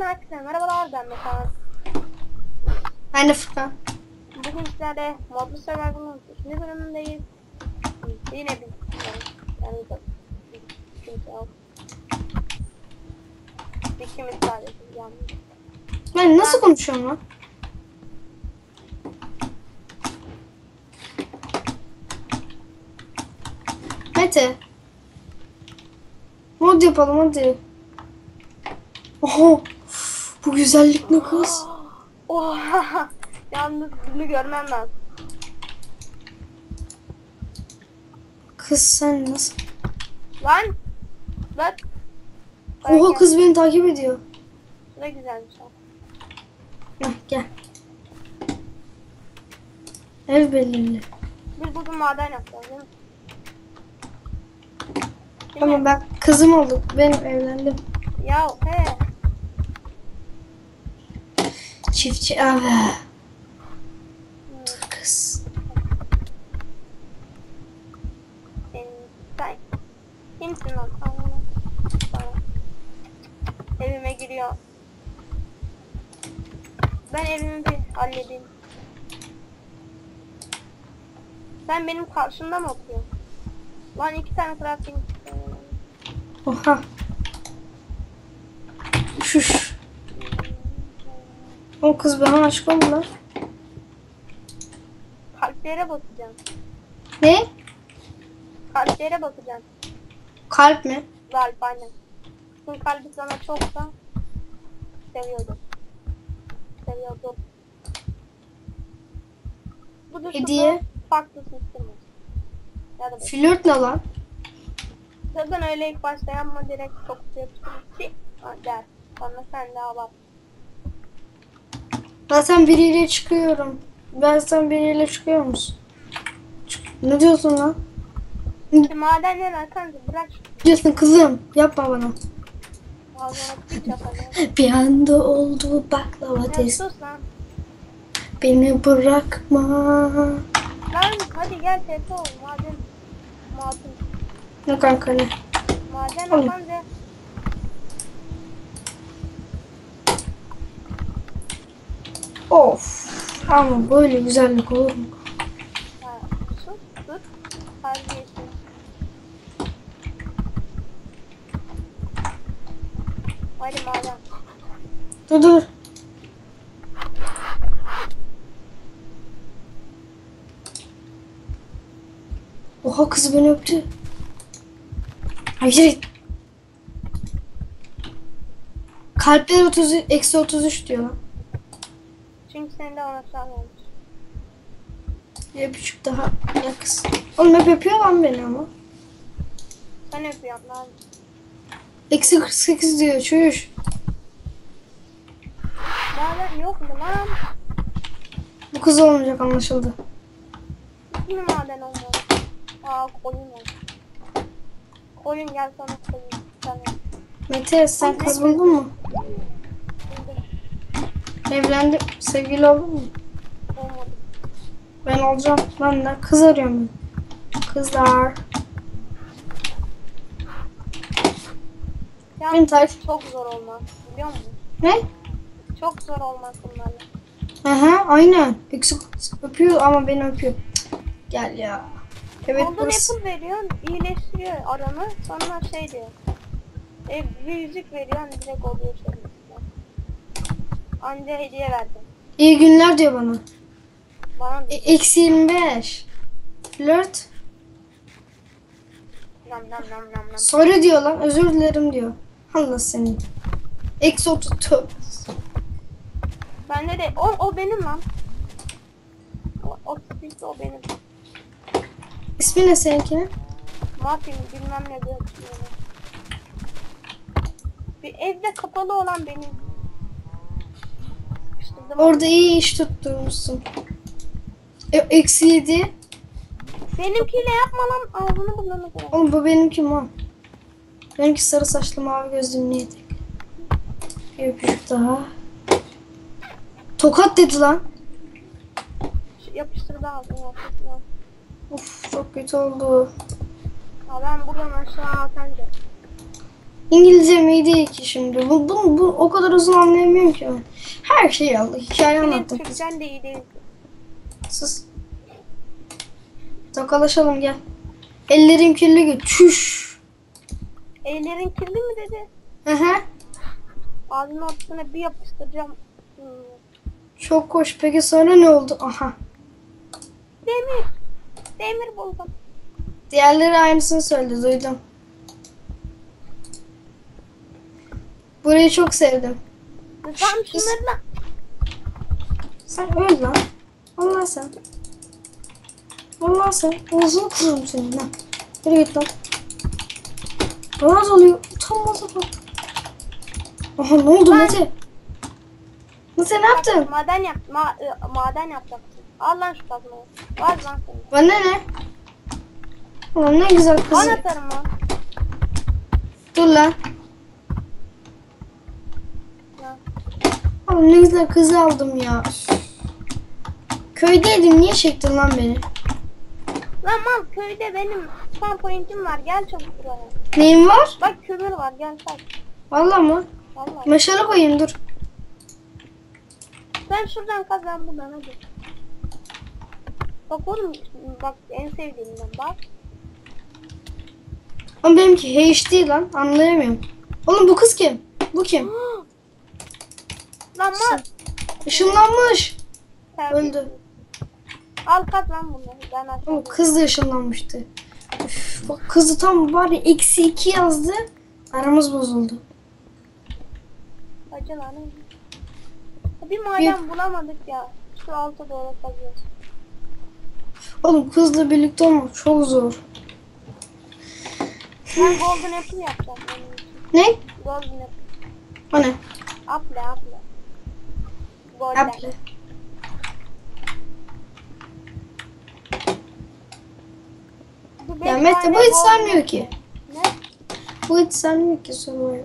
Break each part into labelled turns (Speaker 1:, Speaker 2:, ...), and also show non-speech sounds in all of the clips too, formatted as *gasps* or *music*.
Speaker 1: Videodan herkese merhabalar ben Mekan.
Speaker 2: Ben de Furkan.
Speaker 1: Bugün sizlerle Modlu Survival'ın 3. bölümündeyiz. Yine biz yani kimse yok. İkimiz sadece yani.
Speaker 2: Ben nasıl konuşuyorum lan? Mete. Mod yapalım hadi. Oho. Bu güzellik ne kız? *laughs*
Speaker 1: Oha! Yalnız bunu görmem lazım.
Speaker 2: Kız sen nasıl?
Speaker 1: Lan! Bak!
Speaker 2: Oha kız beni takip ediyor.
Speaker 1: Şurada güzelmiş ha.
Speaker 2: Heh, gel. Ev belirli.
Speaker 1: Biz bugün maden yapacağız değil mi? Değil mi?
Speaker 2: ben kızım olduk. Ben evlendim.
Speaker 1: Ya he.
Speaker 2: Çiftçi abi.
Speaker 1: Hmm.
Speaker 2: Kız.
Speaker 1: Sen, sen kimsin lan? Evime giriyor. Ben evimi bir halledeyim. Sen benim karşımda mı oturuyorsun? Lan iki tane crafting.
Speaker 2: Oha. Şuş. O kız bana aşık oldu lan.
Speaker 1: Kalplere basacağım.
Speaker 2: Ne?
Speaker 1: Kalplere basacağım.
Speaker 2: Kalp mi?
Speaker 1: Kalp aynen. Çünkü kalbi sana çoksa seviyordum. Seviyordum. Bu da
Speaker 2: Hediye.
Speaker 1: farklı sistem olsun.
Speaker 2: Flört ne lan?
Speaker 1: Sakın öyle ilk başta yapma direkt çok yapıştırır ki der. Sonra sen daha bak.
Speaker 2: Zaten biriyle çıkıyorum. Ben sen biriyle çıkıyor musun? Çık- Ne diyorsun lan?
Speaker 1: Şimdi madenler arkanızı bırak şu
Speaker 2: Diyorsun kızım. Yapma bana. *laughs* Bir anda oldu baklava
Speaker 1: Ya
Speaker 2: test.
Speaker 1: sus lan.
Speaker 2: Beni bırakma.
Speaker 1: Lan hadi gel tepe ol maden. Maden.
Speaker 2: Ne kanka ne?
Speaker 1: Maden
Speaker 2: Oğlum. Of. Ama böyle güzellik olur mu?
Speaker 1: ha, sus.
Speaker 2: Dur dur. Oha kız beni öptü. Hayır. Kalpler 30, eksi 33 diyor
Speaker 1: senin de ona olmuş.
Speaker 2: Bir öpücük daha. Ya kız. Oğlum hep öpüyor lan beni ama.
Speaker 1: Sen öpüyorsun lan.
Speaker 2: Eksi 48 diyor çüş.
Speaker 1: Maden yok mu lan?
Speaker 2: Bu kız olmayacak anlaşıldı.
Speaker 1: Yine maden olmadı. Aa koyun oldu. Koyun gel sana koyun. Sana.
Speaker 2: Mete sen kız buldun mu? Evlendi. Sevgili oldun mu?
Speaker 1: Olmadı.
Speaker 2: Ben olacağım. Ben de kız arıyorum. Kızlar.
Speaker 1: Ya
Speaker 2: Benim
Speaker 1: çok zor olmaz. Biliyor musun?
Speaker 2: Ne?
Speaker 1: Çok zor olmaz bunlarla.
Speaker 2: Aha aynen. Eksik öpüyor ama beni öpüyor. Cık, Gel ya. Evet
Speaker 1: Golden
Speaker 2: burası.
Speaker 1: apple veriyorsun, iyileştiriyor aranı. Sonra şey diyor. E, bir yüzük veriyorsun, direkt oluyor üstüne. Anca hediye verdim.
Speaker 2: İyi günler diyor bana.
Speaker 1: Bana
Speaker 2: E, eksi 25. Flört.
Speaker 1: nam nam nam nam nam.
Speaker 2: Sorry diyor lan. Özür dilerim diyor. Allah seni. Eksi 30. Tövbe.
Speaker 1: Bende de, o, o benim lan. O, o, o benim.
Speaker 2: İsmi ne seninkinin?
Speaker 1: Muffin bilmem ne diyor. Bir evde kapalı olan benim.
Speaker 2: Orada iyi iş tutturmuşsun. E, eksi 7.
Speaker 1: Benimkiyle yapma lan ağzını burnunu kırarım.
Speaker 2: Oğlum bu benimki mi? Benimki sarı saçlı mavi gözlü niye tek? Bir öpücük daha. Tokat dedi lan.
Speaker 1: Yapıştırdı ağzını ortasına.
Speaker 2: Of çok kötü oldu.
Speaker 1: Ya ben buradan aşağı sence.
Speaker 2: İngilizce mi değil ki şimdi? Bu, bu, bu o kadar uzun anlayamıyorum ki ben. Her şeyi aldı. Hikaye anlattım.
Speaker 1: Türkçen de iyi değil.
Speaker 2: Sus. Tokalaşalım gel. Ellerim kirli git. Çüş.
Speaker 1: Ellerin kirli mi dedi?
Speaker 2: Hı hı.
Speaker 1: Ağzının ortasına bir yapıştıracağım. Hmm.
Speaker 2: Çok hoş. Peki sonra ne oldu? Aha.
Speaker 1: Demir. Demir buldum.
Speaker 2: Diğerleri aynısını söyledi. Duydum. Burayı çok sevdim.
Speaker 1: Tamam şunları da.
Speaker 2: Sen öl lan. Allah sen. Allah sen. Ağzını kırarım senin lan. Yürü git lan. Bana oluyor. Utanmaz bak. Aha ne oldu
Speaker 1: Ben-
Speaker 2: Mete? Mete ne yaptın?
Speaker 1: Maden yap. Ma e, maden yapacaksın. Al lan şu kazmayı. Var lan senin.
Speaker 2: Bana ne? Ulan ne güzel kız.
Speaker 1: Bana atarım lan.
Speaker 2: Dur lan. Oğlum ne güzel kızı aldım ya. Köydeydim niye çektin lan beni?
Speaker 1: Lan mal köyde benim spam point'im var. Gel çabuk buraya.
Speaker 2: Neyin var?
Speaker 1: Bak kömür var. Gel kaç.
Speaker 2: Vallahi mı?
Speaker 1: Vallahi.
Speaker 2: Meşale koyayım dur.
Speaker 1: Sen şuradan kaz ben buradan hadi. Bak oğlum bak en sevdiğimden bak.
Speaker 2: Ama benimki HD lan anlayamıyorum. Oğlum bu kız kim? Bu kim? *gasps*
Speaker 1: Lan mal.
Speaker 2: Işınlanmış.
Speaker 1: terbiyesiz.
Speaker 2: Öldü.
Speaker 1: Al kaz lan bunları. Ben
Speaker 2: kız da ışınlanmıştı. Üf, bak kızı tam var ya eksi iki yazdı. Aramız bozuldu.
Speaker 1: Acı lan. Bir maden bulamadık ya. Şu alta doğru kazıyoruz.
Speaker 2: Oğlum kızla birlikte olmak çok zor.
Speaker 1: Ben golden apple yapacağım.
Speaker 2: Ne?
Speaker 1: Golden apple.
Speaker 2: O ne?
Speaker 1: Apple apple. Golden.
Speaker 2: Ya Mete bu hiç sarmıyor ki.
Speaker 1: Ne?
Speaker 2: Bu hiç sarmıyor ki Survivor.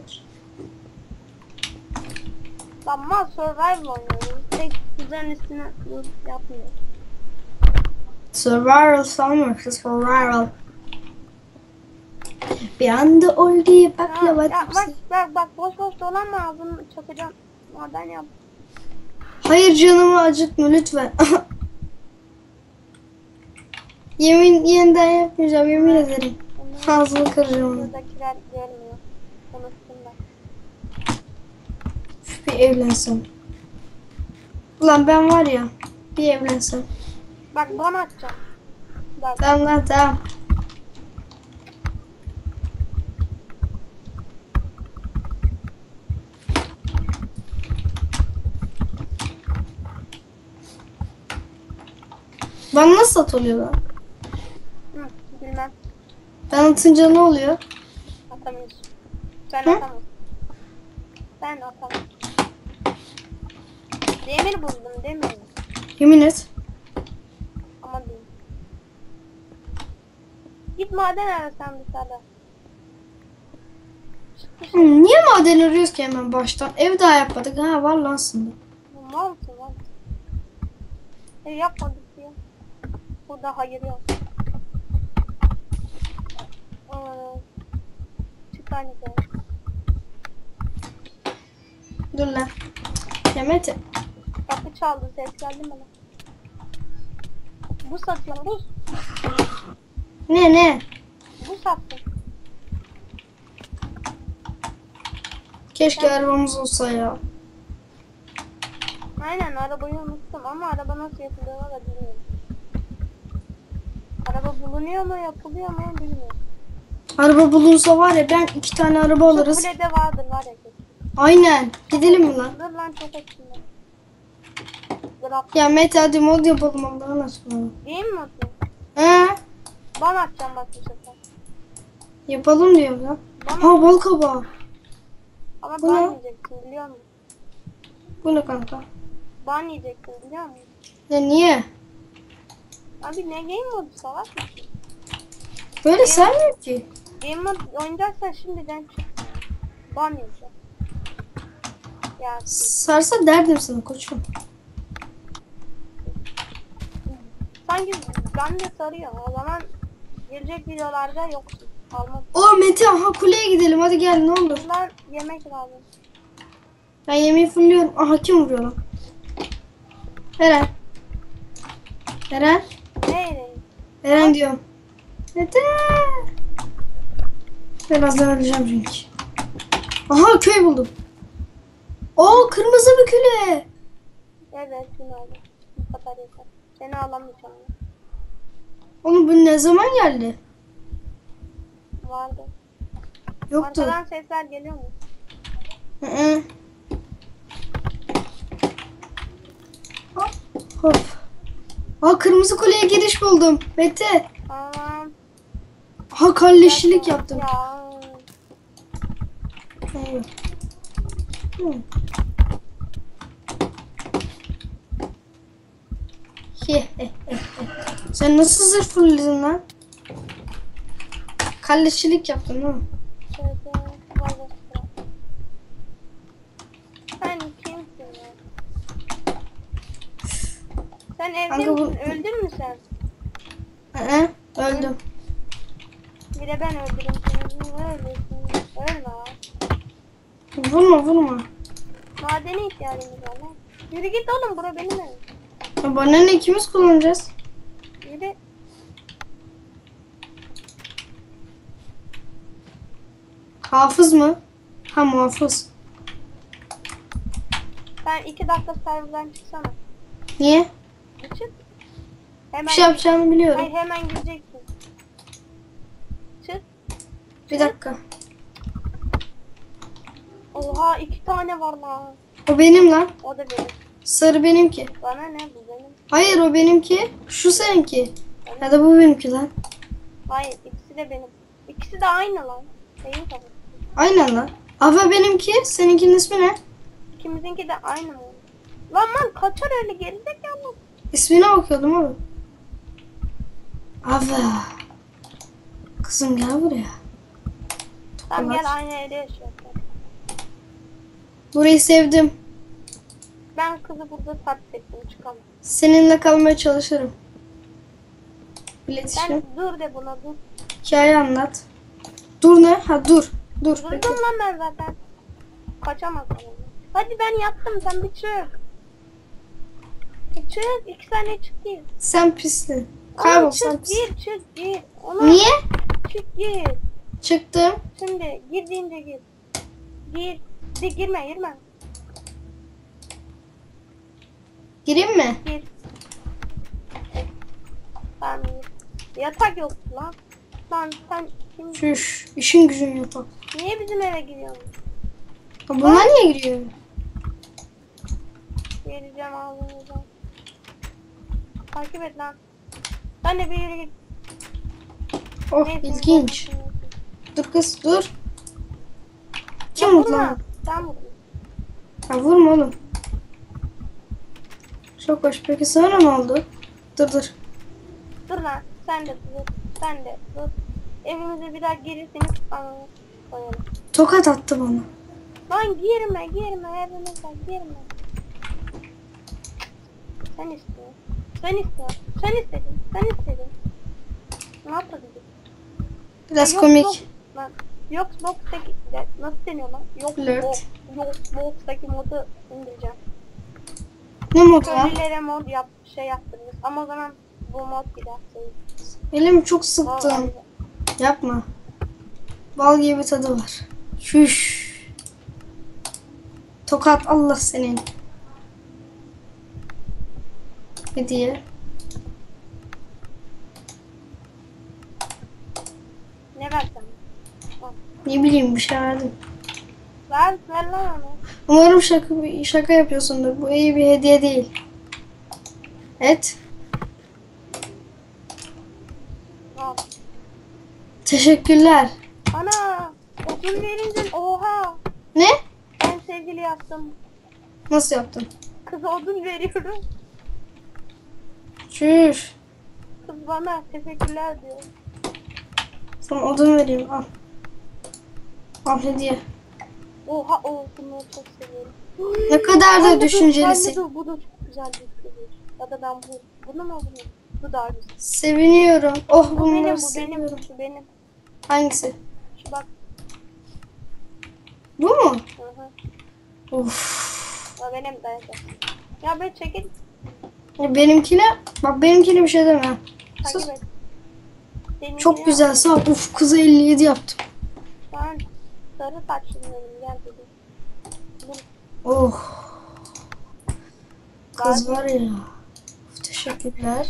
Speaker 1: Lan mal survival oynuyoruz. Tek güzel üstüne yapmıyor.
Speaker 2: Survival sarmıyor ki Survival. Bir anda oldu baklava
Speaker 1: ya bak bak bak boş boş dolanma ağzını çakacağım. Maden yap.
Speaker 2: Hayır canımı acıtma lütfen. *laughs* yemin yeniden yapmayacağım yemin ederim. Ağzını kıracağım.
Speaker 1: buradakiler görmüyor. Konuşsunlar.
Speaker 2: Üf, Bir evlensem. Ulan ben var ya bir evlensem.
Speaker 1: Bak bana atacağım. Bak
Speaker 2: Tamam lan tamam. Bana nasıl atılıyor lan?
Speaker 1: hı, bilmem.
Speaker 2: Ben atınca ne oluyor?
Speaker 1: Atamıyorsun. Sen
Speaker 2: Hı?
Speaker 1: atamazsın. Ben atamam. Demir buldum demir.
Speaker 2: Yemin et.
Speaker 1: Ama değil. Git maden ara sen dışarıda.
Speaker 2: Hı, niye maden arıyoruz ki hemen baştan? Ev daha yapmadık. Ha var lan aslında.
Speaker 1: Mal mısın lan? E yapmadık. Burada hayır yok. Ee, çık aynı şey.
Speaker 2: Dur lan. Ya Mete.
Speaker 1: Kapı çaldı ses geldi mi lan? Bu satılan bu.
Speaker 2: Ne ne?
Speaker 1: Bu sattım.
Speaker 2: Keşke arabamız olsa ya.
Speaker 1: Aynen arabayı unuttum ama araba nasıl yapılıyor da bilmiyorum. Araba bulunuyor mu yapılıyor mu bilmiyorum.
Speaker 2: Araba bulunsa var ya ben iki tane araba alırız.
Speaker 1: kulede vardır var ya kesin.
Speaker 2: Aynen. Gidelim mi lan?
Speaker 1: Dur lan çok açımda. Drop.
Speaker 2: Ya Mete hadi mod yapalım Allah'ın aşkına.
Speaker 1: Değil mi atayım?
Speaker 2: He?
Speaker 1: Ban atacağım bak bu sefer.
Speaker 2: Yapalım diyor lan.
Speaker 1: Ban
Speaker 2: Ha bal kabağı.
Speaker 1: Ama
Speaker 2: Bu
Speaker 1: ban
Speaker 2: ne?
Speaker 1: yiyeceksin biliyor musun?
Speaker 2: Bu ne kanka?
Speaker 1: Ban yiyeceksin biliyor musun?
Speaker 2: Ya niye?
Speaker 1: Abi ne game modu salak mı?
Speaker 2: Böyle sarmıyor ki.
Speaker 1: Game mod oynayacaksan şimdiden çık. Ban yiyeceksin. Ya
Speaker 2: Sarsa derdim sana koçum.
Speaker 1: sanki ben de sarıyor. O zaman gelecek videolarda yoksun. Almak.
Speaker 2: O Mete aha kuleye gidelim hadi gel ne olur.
Speaker 1: Bunlar yemek lazım.
Speaker 2: Ben yemeği fulluyorum. Aha kim vuruyor lan? Eren. Eren. Eren diyorum. Mete. Birazdan öleceğim çünkü. Aha köy buldum. Oo kırmızı bir küle.
Speaker 1: Evet günaydın. Bu kadar yeter. Seni alamayacağım.
Speaker 2: Oğlum bu ne zaman geldi?
Speaker 1: Vardı.
Speaker 2: Yoktu.
Speaker 1: Arkadan sesler geliyor mu?
Speaker 2: Hı hı. Hop. Hop. Aa kırmızı kuleye giriş buldum. Mete.
Speaker 1: Tamam.
Speaker 2: Aha kalleşçilik yaptım.
Speaker 1: Ya.
Speaker 2: Evet. Sen nasıl zırh lan? Kalleşçilik yaptın ha?
Speaker 1: Şöyle vazgeçtim. Sen kimsin ya? Sen evde
Speaker 2: Kanka bu-
Speaker 1: misin? Öldün mü sen?
Speaker 2: Hı, öldüm.
Speaker 1: Bir de ben öldürürüm seni. Niye öldürsün? Ölme ha.
Speaker 2: Vurma vurma.
Speaker 1: Madene ihtiyacımız var lan. Yürü git oğlum bura benim evim.
Speaker 2: Ya bana ne ikimiz kullanacağız?
Speaker 1: Yürü.
Speaker 2: Hafız mı? Ha muhafız.
Speaker 1: Sen iki dakika serverden çıksana.
Speaker 2: Niye?
Speaker 1: Bir Çık. Hemen
Speaker 2: Bir şey yapacağımı biliyorum.
Speaker 1: Hayır hemen gireceksin. Çık.
Speaker 2: Bir dakika.
Speaker 1: Oha iki tane var lan.
Speaker 2: O benim lan.
Speaker 1: O da benim.
Speaker 2: Sarı benimki.
Speaker 1: Bana ne bu benim.
Speaker 2: Hayır o benimki. Şu seninki. Ya da bu benimki lan.
Speaker 1: Hayır ikisi de benim. İkisi de aynı lan. Şeyin tabii.
Speaker 2: Aynen lan. Ava benimki. Seninkinin ismi ne?
Speaker 1: İkimizinki de aynı mı? Lan lan kaçar öyle gerizekalı.
Speaker 2: İsmine bakıyordum oğlum. Ava. Kızım gel buraya.
Speaker 1: Tamam gel aynı evde yaşıyoruz.
Speaker 2: Burayı sevdim.
Speaker 1: Ben kızı burada sarf ettim çıkamam.
Speaker 2: Seninle kalmaya çalışırım. İletişim.
Speaker 1: Ben dur de buna dur.
Speaker 2: Hikaye anlat. Dur ne? Ha dur. Dur.
Speaker 1: Durdum lan ben zaten. Kaçamaz bana. Hadi ben yaptım sen bir çık. Çık iki saniye çık gir.
Speaker 2: Sen.
Speaker 1: Oğlum
Speaker 2: Kaybol sen
Speaker 1: çık gir çık gir. Ona
Speaker 2: Niye?
Speaker 1: çık gir.
Speaker 2: Çıktım.
Speaker 1: Şimdi gir deyince gir. Gir. De girme girme.
Speaker 2: Gireyim mi?
Speaker 1: Gir. Tamam gir. Yatak yok lan. Lan sen kim?
Speaker 2: Şuş. işin gücün yok bak.
Speaker 1: Niye bizim eve giriyorsun?
Speaker 2: Ha, Bunlar niye giriyor?
Speaker 1: Geleceğim ağzınıza. Takip et lan. Sen de bir yürü git.
Speaker 2: Oh
Speaker 1: Neyse,
Speaker 2: ilginç. Dur kız dur. Kim vurdu lan?
Speaker 1: Sen vurdun.
Speaker 2: Ha vurma oğlum. Çok hoş. Peki sonra ne oldu? Dur dur.
Speaker 1: Dur lan. Sen de dur. Sen de dur. Evimize bir daha gelirseniz koyalım.
Speaker 2: Tokat attı bana.
Speaker 1: Lan girme girme evimize girme. Sen istiyorsun. Sen istiyorsun. Sen istedin. Sen istedin. Ne yapalım?
Speaker 2: Biraz
Speaker 1: Yok,
Speaker 2: komik.
Speaker 1: Yok, lan, yok box'taki de- nasıl deniyor lan? Yok yok box'taki modu indireceğim.
Speaker 2: Ne modu?
Speaker 1: Köylülere mod yap şey yaptırırız. Ama o zaman bu mod gider.
Speaker 2: Elimi çok
Speaker 1: Vallahi.
Speaker 2: sıktım. Yapma. Bal gibi tadı var. Şuş. Tokat Allah senin. Hediye.
Speaker 1: Ne versem? Al.
Speaker 2: Ne bileyim bir şey verdim.
Speaker 1: Ver, ver lan onu.
Speaker 2: Umarım şaka, şaka yapıyorsundur. Bu iyi bir hediye değil. Evet.
Speaker 1: Al.
Speaker 2: Teşekkürler.
Speaker 1: Ana! Odun verince oha!
Speaker 2: Ne?
Speaker 1: Ben sevgili yaptım.
Speaker 2: Nasıl yaptın?
Speaker 1: Kıza odun veriyorum.
Speaker 2: Şuş.
Speaker 1: Kız bana teşekkürler diyor.
Speaker 2: Sana odun vereyim. Al. Al hediye.
Speaker 1: Oha o bunları çok seviyorum.
Speaker 2: Ne kadar da düşüncelisin.
Speaker 1: dur, bu da çok güzel bir fikir. Ya da ben bu, bunu mu bunu? Bu daha güzel.
Speaker 2: Seviniyorum. Oh
Speaker 1: Bu
Speaker 2: bunları
Speaker 1: benim, bu benim,
Speaker 2: seviyorum.
Speaker 1: bu benim.
Speaker 2: Hangisi?
Speaker 1: Şu bak.
Speaker 2: Bu mu?
Speaker 1: Hı hı.
Speaker 2: Of.
Speaker 1: O benim dayısı. Ya be çekil.
Speaker 2: Benimkine bak benimkine bir şey deme. Sus. Çok güzel sağ ol. Uf kıza 57 yaptım.
Speaker 1: An sarı saçlım benim gel dedim.
Speaker 2: Oh. Kız var ya. Uf, teşekkürler.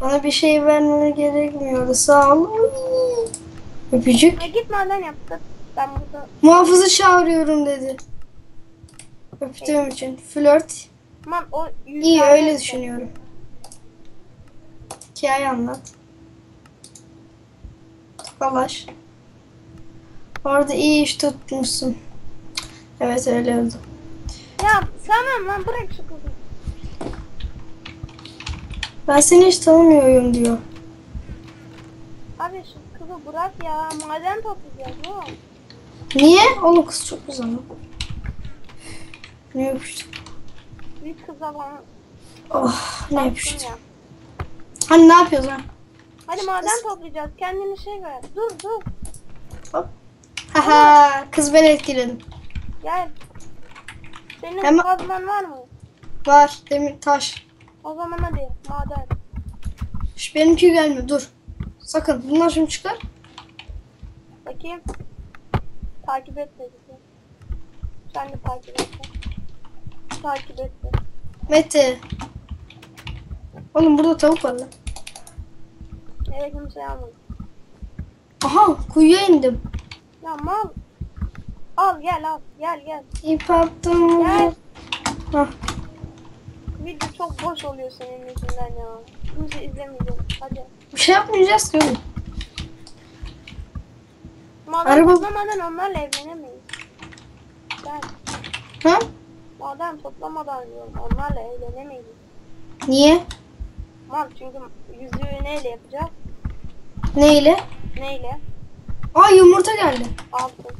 Speaker 2: Bana bir şey vermene gerekmiyordu. Sağ ol. Öpücük.
Speaker 1: Ya git maden yaptı. Ben burada
Speaker 2: Muhafızı çağırıyorum dedi. Öptüğüm için. Flört.
Speaker 1: Aman o
Speaker 2: İyi öyle düşünüyorum. Hikaye anlat. Dolaş. Orada iyi iş tutmuşsun. Evet öyle oldu.
Speaker 1: Ya tamam lan bırak şu kızı.
Speaker 2: Ben seni hiç tanımıyorum diyor.
Speaker 1: Abi şu kızı bırak ya. Maden toplayacağız ne
Speaker 2: Niye? Oğlum kız çok güzel. Ne öpüştük?
Speaker 1: Bir kıza bana
Speaker 2: Oh ne
Speaker 1: baktın
Speaker 2: öpüştük.
Speaker 1: ya.
Speaker 2: Hani ne yapıyoruz ha?
Speaker 1: Hadi maden toplayacağız. Kendini şey ver. Dur dur.
Speaker 2: Hop. Haha kız ben etkiledim.
Speaker 1: Gel. Senin
Speaker 2: Hemen-
Speaker 1: kazman var mı?
Speaker 2: Var demir taş.
Speaker 1: O zaman hadi maden.
Speaker 2: Şş, benimki gelmiyor dur. Sakın bunlar şimdi çıkar.
Speaker 1: Bakayım. Takip et dedi. Sen de takip et. Takip et.
Speaker 2: Mete. Oğlum burada tavuk var lan.
Speaker 1: Eve kimse almadı.
Speaker 2: Aha kuyuya indim.
Speaker 1: Ya mal. Al gel al. Gel gel.
Speaker 2: İp attım.
Speaker 1: Gel.
Speaker 2: Hah.
Speaker 1: Video çok boş oluyor senin yüzünden ya. Kimse izlemeyecek. Hadi.
Speaker 2: Bir şey yapmayacağız ki oğlum.
Speaker 1: Maden
Speaker 2: Araba-
Speaker 1: toplamadan onlarla evlenemeyiz. Gel.
Speaker 2: Ha?
Speaker 1: Maden toplamadan diyorum. Onlarla evlenemeyiz.
Speaker 2: Niye?
Speaker 1: Mal çünkü yüzüğü neyle yapacağız?
Speaker 2: Neyle?
Speaker 1: Neyle?
Speaker 2: Aa yumurta geldi.
Speaker 1: Altın.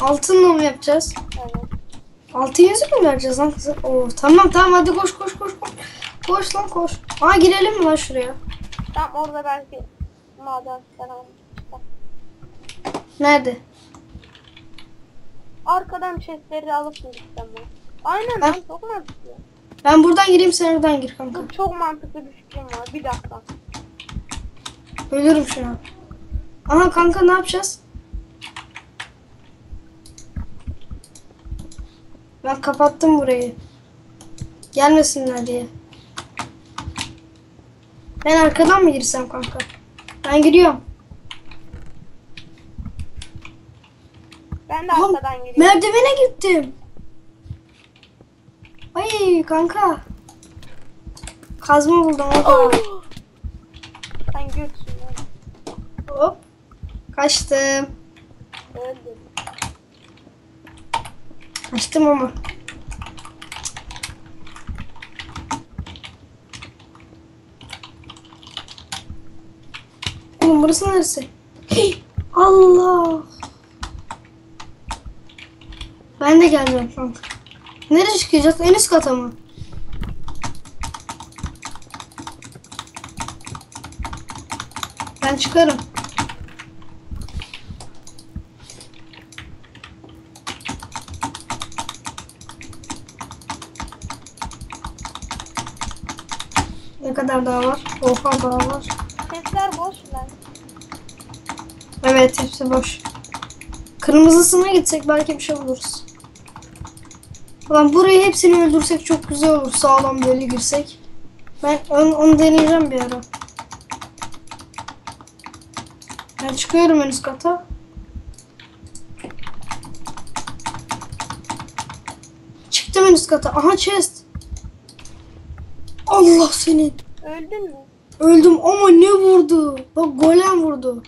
Speaker 2: Altınla mı yapacağız?
Speaker 1: Evet.
Speaker 2: Altın yüzük mü vereceğiz lan kıza? Oo, tamam tamam hadi koş koş koş koş. Koş lan koş. Aa girelim mi lan şuraya?
Speaker 1: Tam orada belki maden falan.
Speaker 2: Nerede?
Speaker 1: Arkadan chestleri alıp gitsem ben? Aynen lan çok mantıklı.
Speaker 2: Ben buradan gireyim sen oradan gir kanka.
Speaker 1: Bu çok mantıklı bir fikrim var. Bir dakika.
Speaker 2: Ölürüm şu an. Aha kanka ne yapacağız? Ben kapattım burayı. Gelmesinler diye. Ben arkadan mı girsem kanka? Ben giriyorum.
Speaker 1: Ben de
Speaker 2: Aha,
Speaker 1: arkadan gireyim.
Speaker 2: Merdivene gittim. Ay kanka. Kazma buldum.
Speaker 1: Oh! Sen göksün.
Speaker 2: Hop. Kaçtım.
Speaker 1: Öldüm.
Speaker 2: Kaçtım ama. Oğlum burası neresi? Allah. Ben de gelmiyorum kanka. Nereye çıkacağız? En üst kata mı? Ben çıkarım. Ne kadar daha var? Oha daha var.
Speaker 1: Sesler boş lan.
Speaker 2: Evet hepsi boş. Kırmızısına gitsek belki bir şey buluruz. Ulan burayı hepsini öldürsek çok güzel olur. Sağlam böyle girsek. Ben onu, onu deneyeceğim bir ara. Ben çıkıyorum en üst kata. Çıktım en üst kata. Aha chest. Allah senin.
Speaker 1: Öldün mü?
Speaker 2: Öldüm ama ne vurdu? Bak golem vurdu.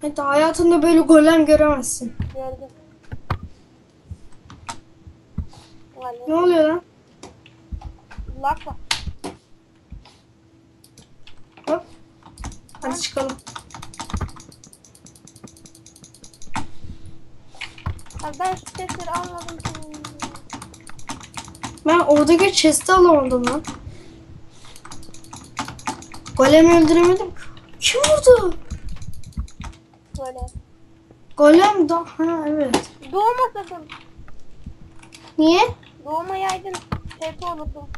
Speaker 2: Hatta hayatında böyle golem göremezsin.
Speaker 1: Gördüm.
Speaker 2: Ne oluyor lan?
Speaker 1: Lak var.
Speaker 2: Hop. Hadi çıkalım.
Speaker 1: Ha, ben şu sesleri anladım.
Speaker 2: Ben oradaki chest'i alamadım lan. Golemi öldüremedim. Kim vurdu?
Speaker 1: Böyle.
Speaker 2: Golem da ha evet.
Speaker 1: Doğma sakın.
Speaker 2: Niye?
Speaker 1: Doğmayaydın TP olurdum.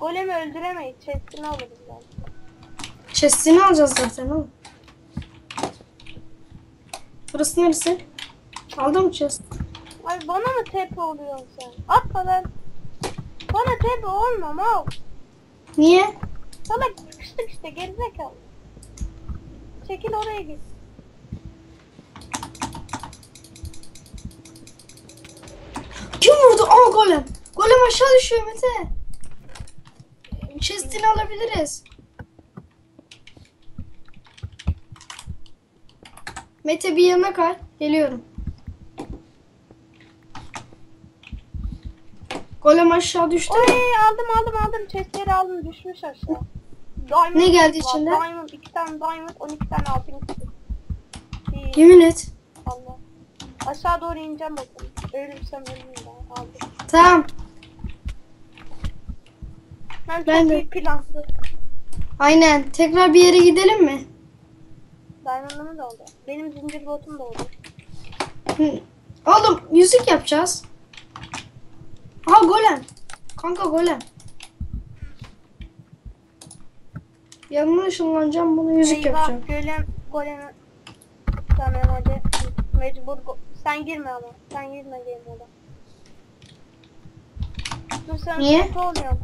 Speaker 1: Golemi öldüremeyiz. Chest'ini alırız yani.
Speaker 2: Chest'ini alacağız zaten oğlum. Burası neresi? Aldın mı chest?
Speaker 1: Ay bana mı TP oluyorsun sen? At falan. Bana TP olma mal.
Speaker 2: Niye?
Speaker 1: Salak sıkıştık işte gerizekalı. Çekil oraya git.
Speaker 2: Kim vurdu? Aa golem. Golem aşağı düşüyor Mete. Chest'ini alabiliriz. Mete bir yana kay. Geliyorum. Golem aşağı düştü.
Speaker 1: Oy aldım aldım aldım. Chestleri aldım düşmüş aşağı. Diamond
Speaker 2: Ne geldi
Speaker 1: var.
Speaker 2: içinde?
Speaker 1: Diamond, iki tane diamond, 12 tane altın
Speaker 2: Yemin et.
Speaker 1: Allah. Aşağı doğru ineceğim bakalım. Ölürsem ölürüm ben. Aldım.
Speaker 2: Tamam.
Speaker 1: Ben,
Speaker 2: Ben
Speaker 1: çok
Speaker 2: de.
Speaker 1: iyi plansız.
Speaker 2: Aynen. Tekrar bir yere gidelim mi?
Speaker 1: Diamond'ımız oldu. Benim zincir botum da oldu.
Speaker 2: Hı. Oğlum yüzük yapacağız. Aha golem. Kanka golem. Yanına ışınlanacağım bunu yüzük yapacağım.
Speaker 1: Eyvah golem golem. Tamam hadi. Mecbur go- sen girme ama. Sen girme girme. Dur sen
Speaker 2: Niye?
Speaker 1: kötü oluyorsun.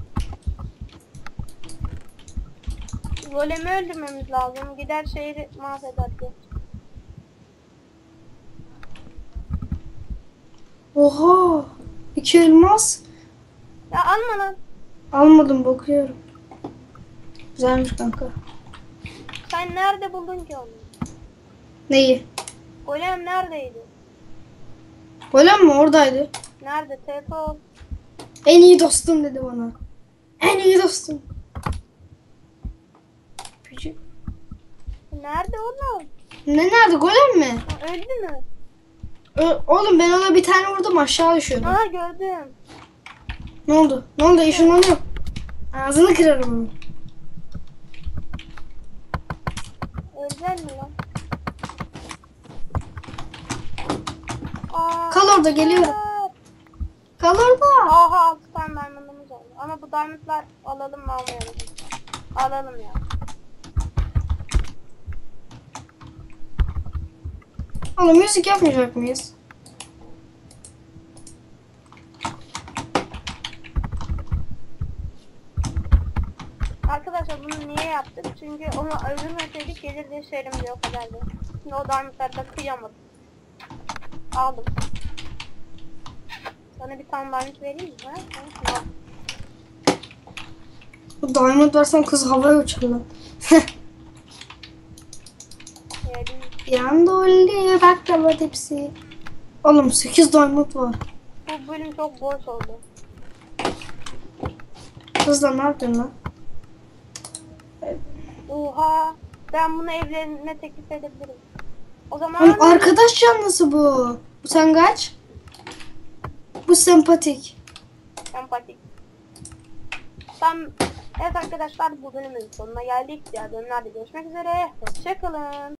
Speaker 1: Golemi öldürmemiz lazım. Gider şehri mahveder diye.
Speaker 2: Oha. İki elmas.
Speaker 1: Ya alma lan.
Speaker 2: Almadım bakıyorum. Güzelmiş kanka.
Speaker 1: Sen nerede buldun ki onu?
Speaker 2: Neyi?
Speaker 1: Golem neredeydi?
Speaker 2: Golem mi oradaydı?
Speaker 1: Nerede? TP ol.
Speaker 2: En iyi dostum dedi bana. En iyi dostum. Küçük.
Speaker 1: Nerede oğlum?
Speaker 2: Ne nerede golem mi?
Speaker 1: Ha, öldü mü?
Speaker 2: Ö- oğlum ben ona bir tane vurdum aşağı düşüyordu.
Speaker 1: Ha gördüm.
Speaker 2: Ne oldu? Ne oldu? Işınlanıyor. Ağzını kırarım onu.
Speaker 1: Ölecek mi lan? Aa,
Speaker 2: Kal orada, geliyorum. Kal orada.
Speaker 1: Aha 6 tane diamond'ımız oldu. Ama bu diamondlar alalım mı almayalım mı? Alalım ya.
Speaker 2: Oğlum müzik yapmayacak mıyız?
Speaker 1: Arkadaşlar bunu niye yaptık? Çünkü onu öldürmeseydik gelir diye şehrimize yok ederdi. Şimdi o diamondları da kıyamadım. Aldım. Sana bir tane diamond vereyim mi? Ha?
Speaker 2: Bu diamond versen kız havaya uçar lan. *laughs*
Speaker 1: Vereyim.
Speaker 2: Yanda oldu baklava tepsi. Oğlum 8 diamond var.
Speaker 1: Bu bölüm çok boş oldu.
Speaker 2: Kızla ne yapıyorsun lan?
Speaker 1: Oha. Ben bunu evlenme teklif edebilirim. O zaman
Speaker 2: Oğlum arkadaş canlısı bu. Bu sen kaç? Bu sempatik.
Speaker 1: sempatik. Tam evet arkadaşlar bu bölümün sonuna geldik. Diğer bölümlerde görüşmek üzere. Hoşçakalın.